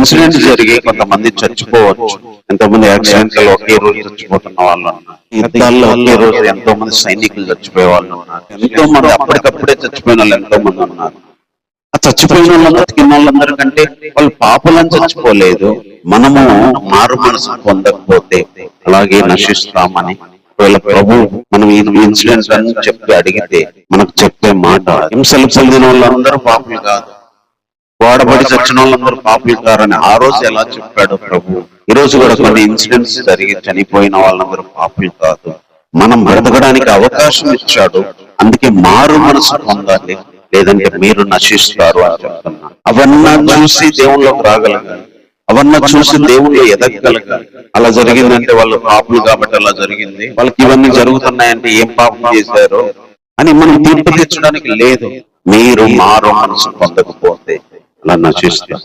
Incident జరిగి కొంతమంది చచ్చిపోవచ్చు. ఎంతమంది యాక్సిడెంట్ ఒకే రోజు చచ్చిపోతున్న వాళ్ళు యుద్ధాల్లో ఒకే రోజు ఎంతో మంది సైనికులు చచ్చిపోయే వాళ్ళు ఉన్నారు. ఎంతో మంది అప్పటికప్పుడే చచ్చిపోయిన వాళ్ళు ఎంతో మంది ఉన్నారు. ఆ చచ్చిపోయిన వాళ్ళు బతికిన వాళ్ళందరికంటే వాళ్ళు పాపలను చచ్చిపోలేదు. మనము మారు మనసు పొందకపోతే అలాగే నశిస్తామని ఒకవేళ ప్రభు మనం ఈ ఇన్సిడెంట్స్ అని చెప్పి అడిగితే మనకు చెప్పే మాట హింసలు చదివిన వాళ్ళందరూ పాపులు కాదు. వాడబడి చచ్చిన వాళ్ళందరూ పాపులు కారని ఆ రోజు ఎలా చెప్పాడు ప్రభు? ఈ రోజు కూడా కొన్ని ఇన్సిడెంట్స్ జరిగి చనిపోయిన వాళ్ళందరూ పాపులు కాదు. మనం బ్రతకడానికి అవకాశం ఇచ్చాడు. అందుకే మారు మనసు పొందాలి. లేదంటే మీరు నశిస్తారు అని చెప్తున్నా. అవన్నీ చూసి దేవుళ్ళకి రాగలగాలి. అవన్నీ చూసి దేవుళ్ళు ఎదగగలగాలి అలా జరిగిందంటే వాళ్ళు పాపులు కాబట్టి అలా జరిగింది. వాళ్ళకి ఇవన్నీ జరుగుతున్నాయంటే ఏం పాపం చేశారు? అని మనం తీర్పు తెచ్చడానికి లేదు. మీరు మారు మనసు పొందకపోతే అలా నశిస్తారు